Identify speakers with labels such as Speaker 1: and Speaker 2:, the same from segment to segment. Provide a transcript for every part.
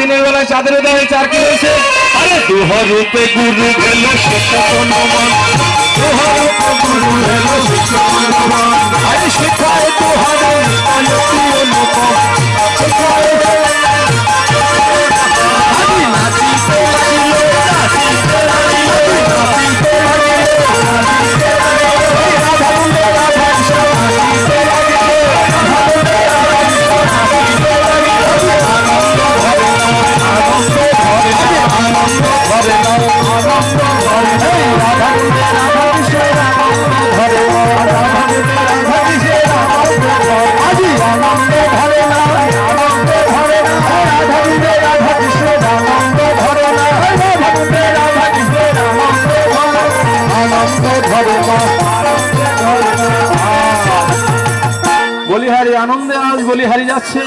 Speaker 1: দিনের বেলায় চাঁদের দেয় চার কি হয়েছে? আরে দুহর রূপে গুরু দুহর রূপে গুরু বলিহারি আনন্দে আজ বলিহারি যাচ্ছে।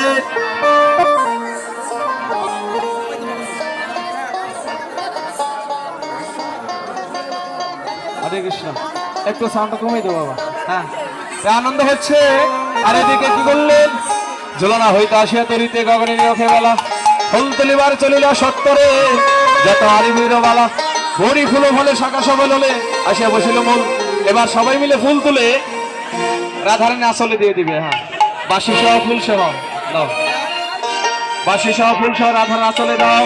Speaker 1: হরে কৃষ্ণ। একটু সাউন্ডটা কমিয়ে দেবো বাবা। হ্যাঁ আনন্দ হচ্ছে। আর এদিকে কি করলেন? ঝুলনা হইতে আসিয়া তরিতে গগনে নিরখে বেলা ফুল তুলিবার চলিল সত্তরে যত আরিবির বালা। ভরি ফুল হলে শাখা সবল হলে আসিয়া বসিল মূল। এবার সবাই মিলে ফুল তুলে রাধারানী আসলে দিয়ে দিবে হ্যাঁ। বাসি সহ ফুল সহ দাও বাসি সহ ফুল সহ, রাধার আসলে দাও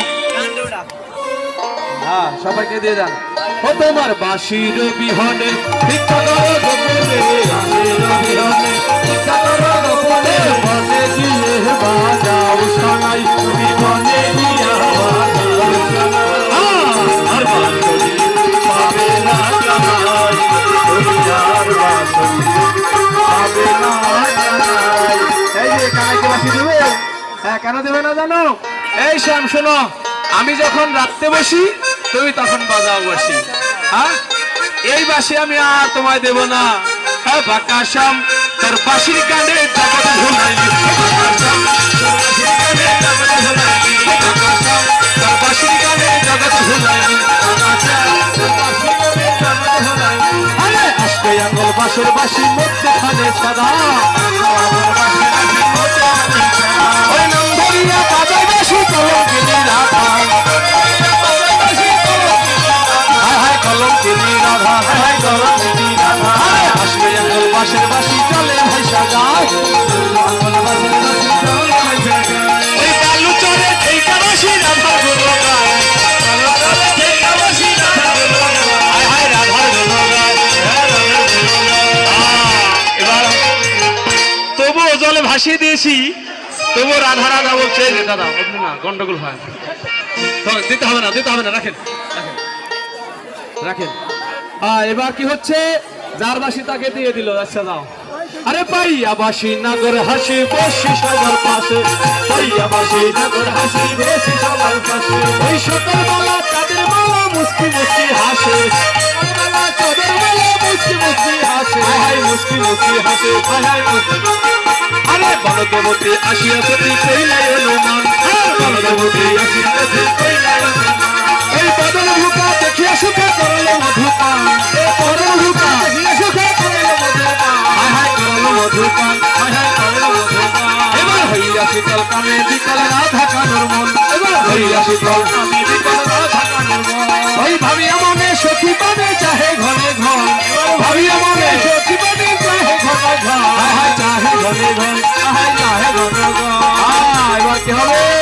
Speaker 1: হ্যাঁ সবাইকে দিয়ে দেন। ও তোমার বাঁশির বিহনে, ভিক্ষা হ্যাঁ কেন দেবে না জানো? এই শ্যাম, শোনো, আমি যখন রাখতে বসি, তুমি তখন বাজাও বসি। হ্যাঁ? এই বাসি আমি আর তোমায় দেব না। হ্যাঁ বাঁকা শ্যাম, তোর বাসির কানে জগৎ বাসর বাসি মধ্যে সাদা। নাম ধরিয়া বাজাই বাসি রাধা কলঙ্কিনী রাধা কলঙ্কিনী রাধা আসবে আঙ্গল বাসের বাসি চলে ভাইসা যায় আঙ্গল বাসের বাসি চলে ভাইসা যায় ওই কালু চলে ঠেকা বাসি রাধা গুলো ভাসিয়ে দিয়েছি। তবুও রাধা রাধা বলছে। যে দাদা আপনি না, গন্ডগোল হয়। দিতে হবে না, দিতে হবে না, রাখেন। রাখেন। এবার কি হচ্ছে? যার বাসি তাকে দিয়ে দিল আচ্ছা দাও। আরে পাইয়া বাসি নাগর হাসি বসি সবার পাশে। পাইয়া বাসি নাগর হাসি বসি সবার পাশে। ওই সকাল বেলা চাঁদের মালা মুস্কি মুস্কি হাসে। সকালবেলা চাঁদের মালা মুস্কি মুস্কি হাসে হায় মুস্কি মুস্কি হাসে হায় হায় আরে বনদেবতী আসিয়া সতী কইলাই অনুমান বনদেবতী আসিয়া সতী কইলাই অনুমান এই বদল হুকা দেখিয়া সুখে করল মধুপান। এই বদল হুকা দেখিয়া সুখে করল মধুপান। হায় হায় করল মধুপান হায় হায় করল মধুপান। এবার হইয়া শীতল কামে বিকল রাধা কানুর মন। এবার হইয়া শীতল কামে ঘর হায় হায় চাহে ঘরে ঘর হায় চাহে ঘরে ঘর আহ, এবার কি হবে